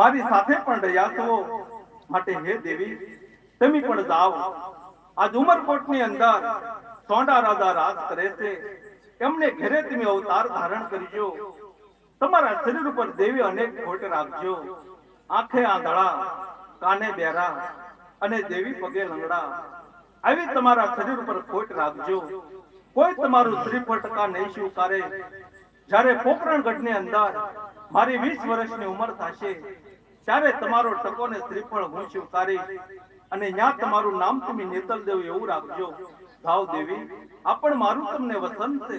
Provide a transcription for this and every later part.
મારી સાથે પણ રહ્યા છો. માટે હે દેવી, તમે પણ જાઓ. આજ ઉમરકોટની અંદર સોંડા રાજા રાજ કરે છે. એમને ઘરે તમે અવતાર ધારણ કરજો. તમારા શરીર ઉપર દેવી અનેક ખોટ રાખજો. આંખે આંધળા, કાને બેરા અને દેવી પગે લંગડા. આવી તમારા શરીર ઉપર ખોટ રાખજો. કોઈ તમારું શ્રીફળ ટકા નહીં સ્વીકારે. જ્યારે પોકરણગઢની અંદર મારી વીસ વર્ષની ઉંમર થશે ત્યારે તમારો ટકો ને શ્રીફળ હું સ્વીકારી અને ત્યાં તમારું નામ તમે નેતલ દેવ એવું રાખજો. ભાવ દેવી, આ પણ મારું તમને વસન છે.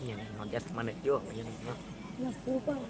nó લખવું પણ